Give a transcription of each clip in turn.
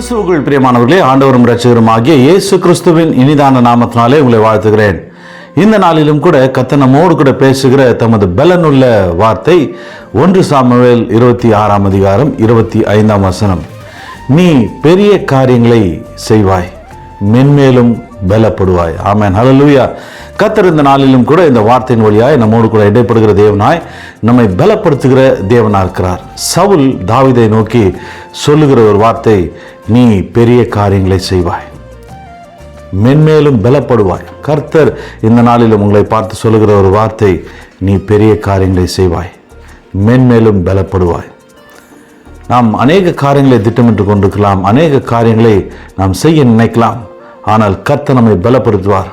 கிறிஸ்துவுக்குள் பிரியமானவர்களே ஆண்டவரும் ரட்சகரும் ஆகிய இயேசு கிறிஸ்துவின் இனிதான நாமத்தினாலே உங்களை வாழ்த்துகிறேன். இந்த நாளிலும் கூட கத்தனமோடு கூட பேசுகிற தமது பலனுள்ள வார்த்தை ஒன்று சாமுவேல் இருபத்தி ஆறாம் அதிகாரம் இருபத்தி ஐந்தாம் வசனம். நீ பெரிய காரியங்களை செய்வாய் மென்மேலும் பலப்படுவாய். ஆமென். ஹalleluya கத்தர் இந்த நாளிலும் கூட இந்த வார்த்தையின் வழியாய் நம்மோடு கூட இடைப்படுகிற தேவனாய் நம்மை பலப்படுத்துகிற தேவனா இருக்கிறார். சவுல் தாவிதை நோக்கி சொல்லுகிற ஒரு வார்த்தை நீ பெரிய காரியங்களை செய்வாய். மென்மேலும் பலப்படுவாய். கர்த்தர் இந்த நாளிலும் உங்களை பார்த்து சொல்லுகிற ஒரு வார்த்தை நீ பெரிய காரியங்களை செய்வாய். மென்மேலும் பலப்படுவாய். நாம் அநேக காரியங்களை திட்டமிட்டு கொண்டிருக்கலாம். அநேக காரியங்களை நாம் செய்ய நினைக்கலாம். ஆனால் கர்த்த நம்மை பலப்படுத்துவார்.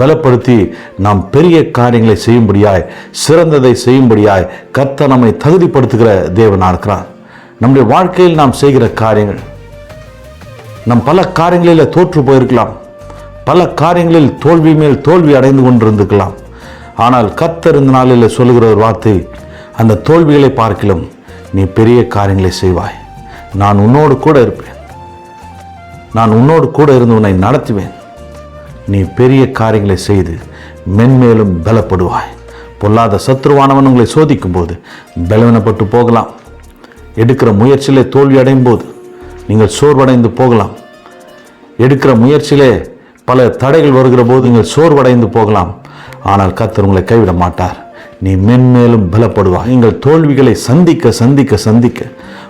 பலப்படுத்தி நாம் பெரிய காரியங்களை செய்யும்படியாய் சிறந்ததை செய்யும்படியாய் கர்த்த நம்மை தகுதிப்படுத்துகிற தேவனாக இருக்கிறார் நம்முடைய வாழ்க்கையில் நாம் செய்கிற காரியங்கள் நம் பல காரியங்களில் தோற்று போயிருக்கலாம். பல காரியங்களில் தோல்வி மேல் தோல்வி அடைந்து கொண்டிருந்துக்கலாம் ஆனால் கர்த்தர் இந்த நாளில் சொல்லுகிற ஒரு வார்த்தை அந்த தோல்விகளை பார்க்கிலும் நீ பெரிய காரியங்களை செய்வாய். நான் உன்னோடு கூட இருப்பேன். நான் உன்னோடு கூட இருந்து உன்னை நடத்துவேன். நீ பெரிய காரியங்களை செய்து மென்மேலும் பலப்படுவாய். பொல்லாத சத்ருவானவன் உங்களை சோதிக்கும் போது பலவீனப்பட்டு போகலாம். எடுக்கிற முயற்சியிலே தோல்வி அடையும் போது நீங்கள் சோர்வடைந்து போகலாம். எடுக்கிற முயற்சியிலே பல தடைகள் வருகிற போது நீங்கள் சோர்வடைந்து போகலாம். ஆனால் கத்தர் உங்களை கைவிட மாட்டார். நீ மென்மேலும் பலப்படுவாய். நீங்கள் தோல்விகளை சந்திக்க சந்திக்க சந்திக்க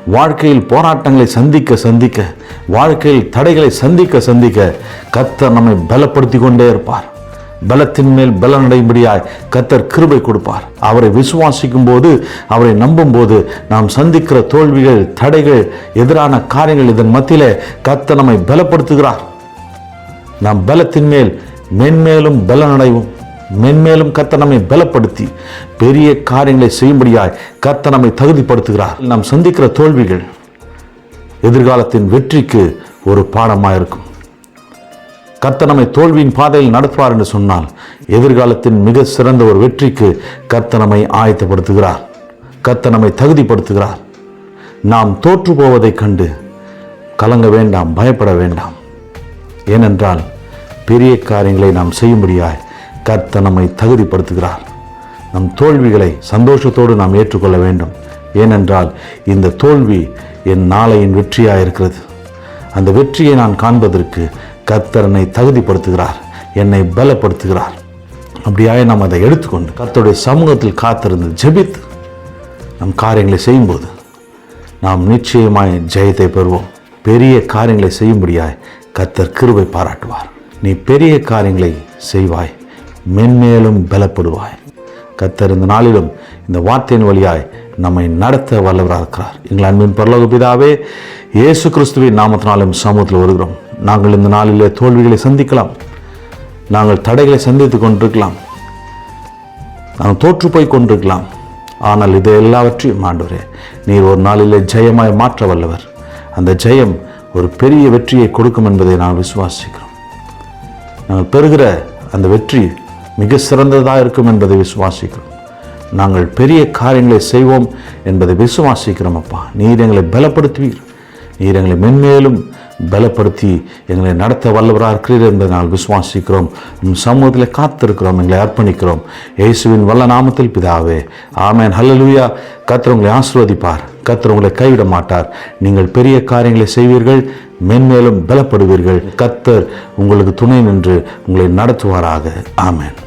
வாழ்க்கையில் போராட்டங்களை சந்திக்க சந்திக்க வாழ்க்கையில் தடைகளை சந்திக்க சந்திக்க கத்தர் நம்மை பலப்படுத்தி கொண்டே இருப்பார். பலத்தின் மேல் பலனடையும்படியாய் கர்த்தர் கிருபை கொடுப்பார். அவரை விசுவாசிக்கும் போது அவரை நம்பும் போது நாம் சந்திக்கிற தோல்விகள் தடைகள் எதிரான காரியங்கள் இதன் மத்தியிலே கத்தர் நம்மை பலப்படுத்துகிறார். நாம் பலத்தின் மேல் மென்மேலும் பலனடைவோம் மென்மேலும் கத்த நம்மை பலப்படுத்தி பெரிய காரியங்களை செய்யும்படியாய் கத்த நம்மை தகுதிப்படுத்துகிறார். நாம் சந்திக்கிற தோல்விகள் எதிர்காலத்தின் வெற்றிக்கு ஒரு பாடமாக இருக்கும் கத்த நம்மை தோல்வியின் பாதையில் நடத்துவார் என்று சொன்னால் எதிர்காலத்தின் மிக சிறந்த ஒரு வெற்றிக்கு கத்த நம்மை ஆயத்தப்படுத்துகிறார். கத்த நம்மை தகுதிப்படுத்துகிறார். நாம் தோற்று போவதைக் கண்டு கலங்க வேண்டாம் பயப்பட வேண்டாம். ஏனென்றால் பெரிய காரியங்களை நாம் செய்யும்படியாய் கர்த்த நம்மை தகுதிப்படுத்துகிறார். நம் தோல்விகளை சந்தோஷத்தோடு நாம் ஏற்றுக்கொள்ள வேண்டும். ஏனென்றால் இந்த தோல்வி என் நாளையின் வெற்றியாக இருக்கிறது அந்த வெற்றியை நான் காண்பதற்கு கர்த்தரனை தகுதிப்படுத்துகிறார். என்னை பலப்படுத்துகிறார். அப்படியாக நாம் அதை எடுத்துக்கொண்டு கர்த்தருடைய சமூகத்தில் காத்திருந்து ஜெபித்து நம் காரியங்களை செய்யும்போது நாம் நிச்சயமாய் ஜெயத்தை பெறுவோம். பெரிய காரியங்களை செய்யும்படியாய் கர்த்தர் கிருவை பாராட்டுவார். நீ பெரிய காரியங்களை செய்வாய். மென்மேலும் பலப்படுவாய். கத்தர் இந்த நாளிலும் இந்த வார்த்தையின் வழியாய் நம்மை நடத்த வல்லவராக இருக்கிறார். எங்கள் அன்பின் பரலோக பிதாவே இயேசு கிறிஸ்துவின் நாமத்தினாலும் சமூகத்தில் வருகிறோம். நாங்கள் இந்த நாளிலே தோல்விகளை சந்திக்கலாம். நாங்கள் தடைகளை சந்தித்துக் கொண்டிருக்கலாம். நாங்கள் தோற்று போய் கொண்டிருக்கலாம். ஆனால் இதை எல்லாவற்றையும் ஆண்டவரே நீர் ஒரு நாளிலே ஜெயமாய் மாற்ற வல்லவர். அந்த ஜெயம் ஒரு பெரிய வெற்றியை கொடுக்கும் என்பதை நாங்கள் விசுவாசிக்கிறோம். நாங்கள் பெறுகிற அந்த வெற்றி மிக சிறந்ததாக இருக்கும் என்பதை விசுவாசிக்கிறோம். நாங்கள் பெரிய காரியங்களை செய்வோம் என்பதை விசுவாசிக்கிறோம் அப்பா. நீர் எங்களை பலப்படுத்துவீர். நீர் எங்களை மென்மேலும் பலப்படுத்தி எங்களை நடத்த வல்லவராக இருக்கிறீர் என்பதை நாங்கள் விசுவாசிக்கிறோம். உம் சமூகத்தில் காத்திருக்கிறோம் எங்களை அர்ப்பணிக்கிறோம். இயேசுவின் வல்ல நாமத்தில் பிதாவே ஆமேன். ஹல்லலூயா கத்திர உங்களை ஆசிர்வதிப்பார். கத்திர உங்களை கைவிட மாட்டார். நீங்கள் பெரிய காரியங்களை செய்வீர்கள் மென்மேலும் பலப்படுவீர்கள். கத்தர் உங்களுக்கு துணை நின்று உங்களை நடத்துவாராக. ஆமேன்.